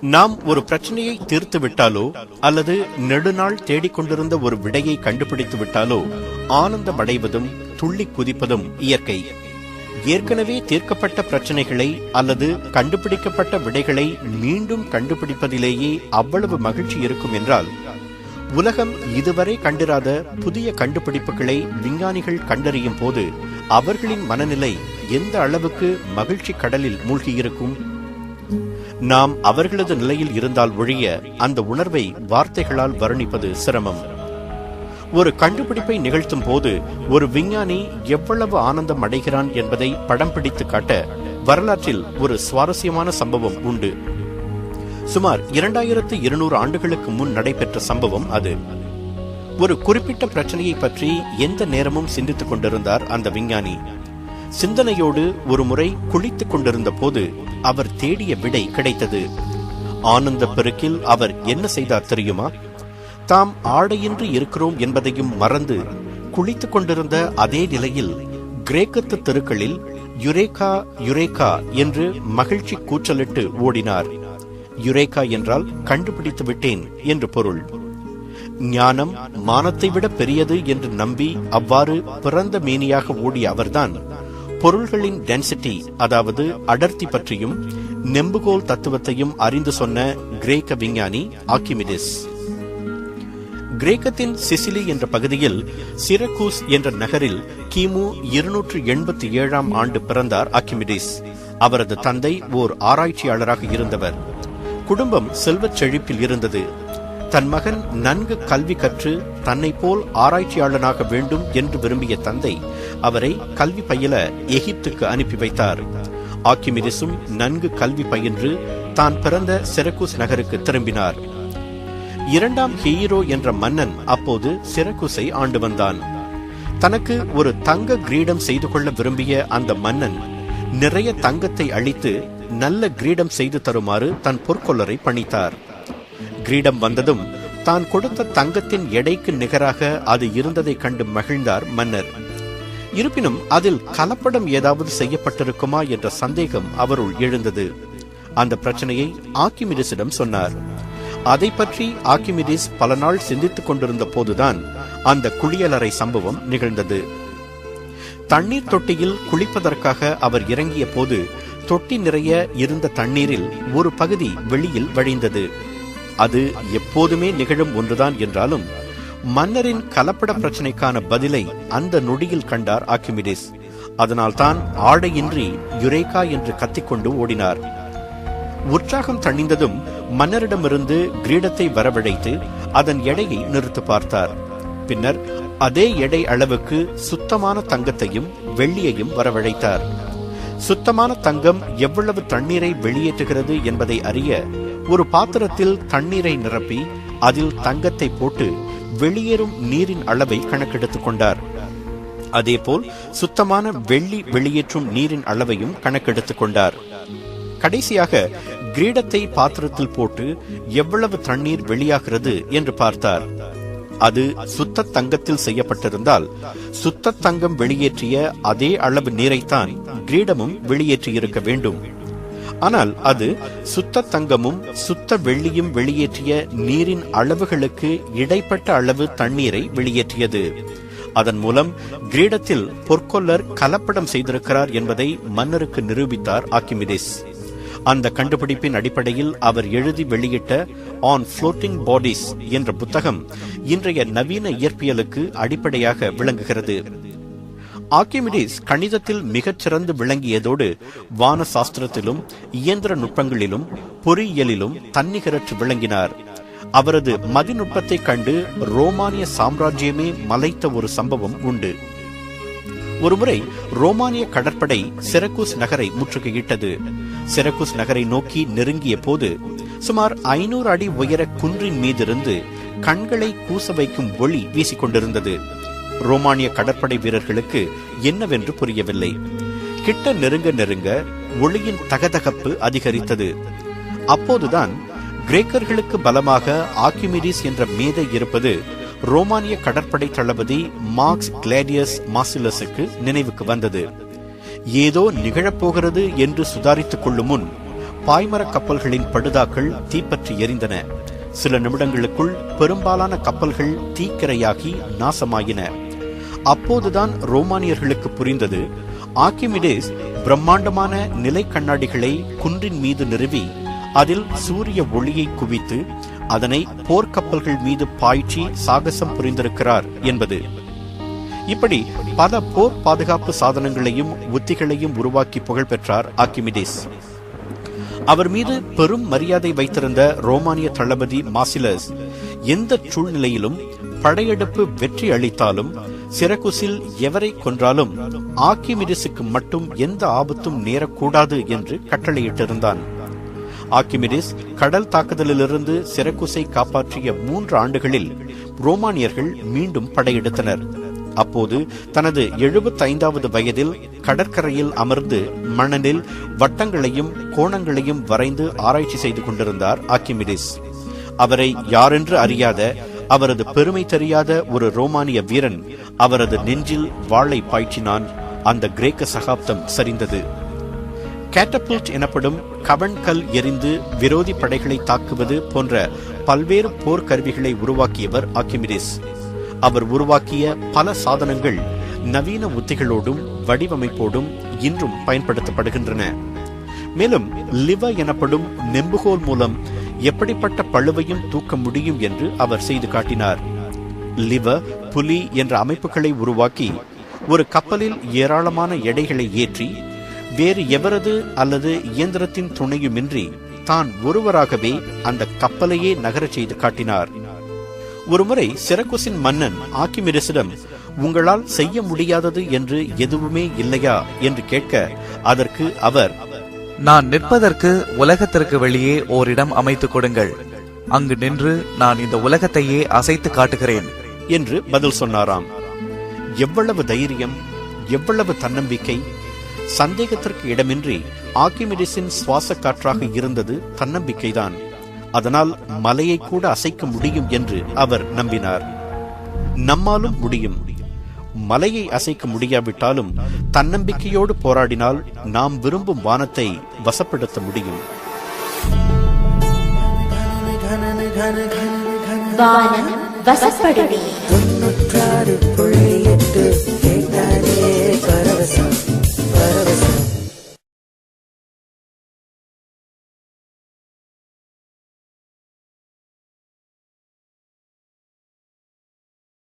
நாம் ஒரு பிரச்சனையை தீர்த்து விட்டாலோ அல்லது நெடுநாள் தேடிக்கொண்டிருந்த ஒரு விடையை கண்டுபிடித்து விட்டாலோ ஆனந்தம் அடைவதும் துள்ளி குதிப்பதும் இயற்கை. ஏற்கனவே தீர்க்கப்பட்ட பிரச்சனைகளை அல்லது கண்டுபிடிக்கப்பட்ட விடைகளை மீண்டும் கண்டுபிடிப்பதிலேயே அவ்வளவு மகிழ்ச்சி இருக்கும் என்றால் உலகம் இதுவரை கண்டிராத புதிய கண்டுபிடிப்புகளை விஞ்ஞானிகள் கண்டறியும் போது அவர்களின் மனநிலை எந்த அளவுக்கு மகிழ்ச்சி கடலில் மூழ்கியிருக்கும்? நாம் அவர்களது நிலையில் இருந்தால் ஒழிய அந்த உணர்வை வார்த்தைகளால் வர்ணிப்பது சிரமம். ஒரு கண்டுபிடிப்பை நிகழ்த்தும் போது ஒரு விஞ்ஞானி எவ்வளவு ஆனந்தம் அடைகிறான் என்பதை படம் பிடித்து காட்ட வரலாற்றில் ஒரு சுவாரஸ்யமான சம்பவம் உண்டு. சுமார் இரண்டாயிரத்து இருநூறு ஆண்டுகளுக்கு முன் நடைபெற்ற சம்பவம் அது. ஒரு குறிப்பிட்ட பிரச்சனையை பற்றி எந்த நேரமும் சிந்தித்துக் கொண்டிருந்தார் அந்த விஞ்ஞானி. சிந்தனையோடு ஒரு முறை குளித்துக் கொண்டிருந்த போது அவர் தேடிய விடை கிடைத்தது. ஆனந்த பெருக்கில் அவர் என்ன செய்தார் தெரியுமா? தாம் ஆடையின்றி இருக்கிறோம் என்பதையும் மறந்து குளித்துக் கொண்டிருந்த அதே நிலையில் கிரேக்கத்து தெருக்களில் யுரேகா யுரேகா என்று மகிழ்ச்சி கூச்சலிட்டு ஓடினார். யுரேகா என்றால் கண்டுபிடித்து விட்டேன் என்று பொருள். ஞானம் மானத்தை விட பெரியது என்று நம்பி அவ்வாறு பிறந்த மேனியாக ஓடிய அவர்தான் பொருள்களின் டென்சிட்டி அதாவது அடர்த்தி பற்றியும் நெம்புகோல் தத்துவத்தையும் அறிந்து சொன்ன கிரேக்க விஞ்ஞானி ஆக்கிமிடிஸ். கிரேக்கத்தின் சிசிலி என்ற பகுதியில் சிரக்கூஸ் என்ற நகரில் கிமு இருநூற்று எண்பத்தி ஏழாம் ஆண்டு பிறந்தார் ஆக்கிமிடிஸ். அவரது தந்தை ஓர் ஆராய்ச்சியாளராக இருந்தவர். குடும்பம் செல்வச் செழிப்பில் இருந்தது. தன் மகன் நன்கு கல்வி கற்று தன்னை போல் ஆராய்ச்சியாளனாக வேண்டும் என்று விரும்பிய தந்தை அவரை கல்வி பயில எகிப்துக்கு அனுப்பி வைத்தார். ஆக்கிமிதிசும் நன்கு கல்வி பயின்று தான் பிறந்த செரக்கூஸ் நகருக்கு திரும்பினார். இரண்டாம் ஹீரோ என்ற மன்னன் அப்போது சிரக்குசை ஆண்டு வந்தான். தனக்கு ஒரு தங்க கிரீடம் செய்து கொள்ள விரும்பிய அந்த மன்னன் நிறைய தங்கத்தை அளித்து நல்ல கிரீடம் செய்து தருமாறு தன் பொற்கொள்ளரை பணித்தார். கிரீடம் வந்ததும் தான் கொடுத்த தங்கத்தின் எடைக்கு நிகராக அது இருந்ததைக் கண்டு மகிழ்ந்தார் மன்னர். இருப்பினும் அதில் கலப்படம் ஏதாவது செய்யப்பட்டிருக்குமா என்ற சந்தேகம் அவருள் எழுந்தது. அந்த பிரச்சனையை ஆக்கிமிடிஸிடம் சொன்னார். அதை பற்றி ஆக்கிமிரிஸ் பல நாள் சிந்தித்துக் கொண்டிருந்த போதுதான் அந்த குளியலறை சம்பவம் நிகழ்ந்தது. தண்ணீர் தொட்டியில் குளிப்பதற்காக அவர் இறங்கிய போது தொட்டி நிறைய இருந்த தண்ணீரில் ஒரு பகுதி வெளியில் வழிந்தது. அது எப்போதுமே நிகழும் ஒன்றுதான் என்றாலும் மன்னரின் கலப்பட பிரச்சனைக்கான பதிலை அந்த நொடியில் கண்டார் ஆக்கிமிடிஸ். அதனால்தான் ஆடையின்றி யுரேகா என்று கத்திக்கொண்டு ஓடினார். உற்சாகம் தணிந்ததும் மன்னரிடமிருந்து கிரீடத்தை வரவழைத்து அதன் எடையை நிறுத்து பார்த்தார். பின்னர் அதே எடை அளவுக்கு சுத்தமான தங்கத்தையும் வெள்ளியையும் வரவழைத்தார். சுத்தமான தங்கம் எவ்வளவு தண்ணீரை வெளியேற்றுகிறது என்பதை அறிய ஒரு பாத்திரத்தில் தண்ணீரை நிரப்பி அதில் தங்கத்தை போட்டு வெளியேறும் நீரின் அளவை கணக்கெடுத்துக் கொண்டார். அதேபோல் சுத்தமான வெள்ளி வெளியேற்றும் நீரின் அளவையும் கணக்கெடுத்துக் கொண்டார். கடைசியாக கிரீடத்தை பாத்திரத்தில் போட்டு எவ்வளவு தண்ணீர் வெளியாகிறது என்று பார்த்தார். அது சுத்த தங்கத்தில் செய்யப்பட்டிருந்தால் சுத்த தங்கம் வெளியேற்றிய அதே அளவு நீரைத்தான் கிரீடமும் வெளியேற்றியிருக்க வேண்டும். ஆனால் அது சுத்த தங்கமும் சுத்த வெள்ளியும் வெளியேற்றிய நீரின் அளவுகளுக்கு இடைப்பட்ட அளவு தண்ணீரை வெளியேற்றியது. அதன் மூலம் கிரீடத்தில் பொற்கொல்லர் கலப்படம் செய்திருக்கிறார் என்பதை மன்னருக்கு நிரூபித்தார் ஆக்கிமிடிஸ் அந்த கண்டுபிடிப்பின் அடிப்படையில் அவர் எழுதி வெளியிட்ட ஆன் ஃப்ளோட்டிங் பாடிஸ் என்ற புத்தகம் இன்றைய நவீன இயற்பியலுக்கு அடிப்படையாக விளங்குகிறது. ஆர்கிமிடிஸ் கணிதத்தில் மிகச்சிறந்து விளங்கியதோடு வான சாஸ்திரத்திலும் இயந்திர நுட்பங்களிலும் பொறியியலிலும் தன்னிகரற்று விளங்கினார். அவரது மதிநுட்பத்தைக் கண்டு ரோமானிய சாம்ராஜ்யமே மலைத்த ஒரு சம்பவம் உண்டு. ஒருமுறை ரோமானிய கடற்படை சிரக்கூஸ் நகரை முற்றுகையிட்டது. சிரக்கூஸ் நகரை நோக்கி நெருங்கிய போது சுமார் ஐநூறு அடி உயர குன்றின் மீதிருந்து கண்களை கூச வைக்கும் ஒளி வீசிக்கொண்டிருந்தது. ரோமானிய கடற்படை வீரர்களுக்கு என்னவென்று புரியவில்லை. கிட்ட நெருங்க நெருங்க ஒளியின் தகதகப்பு அதிகரித்தது. அப்போதுதான் கிரேக்கர்களுக்கு பலமாக ஆக்கிமிடிஸ் என்ற மேதை இருப்பது ரோமானிய கடற்படை தளபதி மார்க்ஸ் கிளாடியஸ் மாசிலஸுக்கு நினைவுக்கு வந்தது. ஏதோ நிகழப்போகிறது என்று சுதாரித்துக் கொள்ளும் முன் பாய்மரக் கப்பல்களின் படுதாக்கள் தீப்பற்றி எரிந்தன. சில நிமிடங்களுக்குள் பெரும்பாலான கப்பல்கள் தீக்கிரையாகி நாசமாயின. அப்போதுதான் ரோமானியர்களுக்கு புரிந்தது ஆக்கிமிடேஸ் பிரம்மாண்டமான நிலை கண்ணாடிகளை குன்றின் மீது நிறுவி அதில் சூரிய ஒளியை குவித்து அதனை போர்க்கப்பல்கள் மீது பாய்ச்சி சாகசம் புரிந்திருக்கிறார் என்பது. இப்படி பல போர் பாதுகாப்பு சாதனங்களையும் உத்திகளையும் உருவாக்கி புகழ் பெற்றார் ஆக்கிமிடேஸ் அவர் மீது பெரும் மரியாதை வைத்திருந்த ரோமானிய தளபதி மாசிலஸ் எந்த சூழ்நிலையிலும் படையெடுப்பு வெற்றி அளித்தாலும் சிரகுசில் எவரை கொன்றாலும் ஆக்கிமிடிஸுக்கு மட்டும் எந்த ஆபத்தும் நேரக்கூடாது என்று கட்டளையிட்டிருந்தான். ஆக்கிமிடிஸ் கடல் தாக்குதலிலிருந்து சிரகுசை காப்பாற்றிய மூன்று ஆண்டுகளில் ரோமானியர்கள் மீண்டும் படையெடுத்தனர். அப்போது தனது எழுபத்தைந்தாவது வயதில் கடற்கரையில் அமர்ந்து மணலில் வட்டங்களையும் கோணங்களையும் வரைந்து ஆராய்ச்சி செய்து கொண்டிருந்தார் ஆக்கிமிடிஸ். அவரை யாரென்று அறியாத அவரது பெருமை தெரியாத ஒரு ரோமானிய வீரன் அவரது நெஞ்சில் வாளை பாய்ச்சினான். அந்த கிரேக்க சகாப்தம் சரிந்தது. கேட்டபிள்ட் எனப்படும் கவன்கல் எரிந்து விரோதி படைகளை தாக்குவது போன்ற பல்வேறு போர்க்கருவிகளை உருவாக்கியவர் ஆக்கிமிடிஸ். அவர் உருவாக்கிய பல சாதனங்கள் நவீன உத்திகளோடும் வடிவமைப்போடும் இன்றும் பயன்படுத்தப்படுகின்றன. மேலும் லிவ எனப்படும் நெம்புகோல் மூலம் எப்படிப்பட்ட பழுவையும் தூக்க முடியும் என்று அவர் செய்து காட்டினார். லிவ புலி என்ற அமைப்புகளை உருவாக்கி ஒரு கப்பலில் ஏராளமான எடைகளை ஏற்றி வேறு எவரது அல்லது இயந்திரத்தின் துணையுமின்றி தான் ஒருவராகவே அந்த கப்பலையே நகரச் செய்து காட்டினார். ஒருமுறை சிரக்குசின் மன்னன் ஆக்கிமிரிசிடம் உங்களால் செய்ய முடியாதது என்று எதுவுமே இல்லையா? என்று கேட்க அதற்கு அவர் நான் நிற்பதற்கு உலகத்திற்கு வெளியே ஓரிடம் அமைத்துக் கொடுங்கள். அங்கு நின்று நான் இந்த உலகத்தையே அசைத்து காட்டுகிறேன். என்று பதில் சொன்னாராம். எவ்வளவு தைரியம் எவ்வளவு தன்னம்பிக்கை. சந்தேகத்திற்கு இடமின்றி ஆக்கிமிடிஸின் சுவாச காற்றாக இருந்தது தன்னம்பிக்கைதான். அதனால் மலையை கூட அசைக்க முடியும் என்று அவர் நம்பினார். நம்மாலும் முடியும். மலையை அசைக்க முடியாவிட்டாலும் தன்னம்பிக்கையோடு போராடினால் நாம் விரும்பும் வானத்தை வசப்படுத்த முடியும். வானம்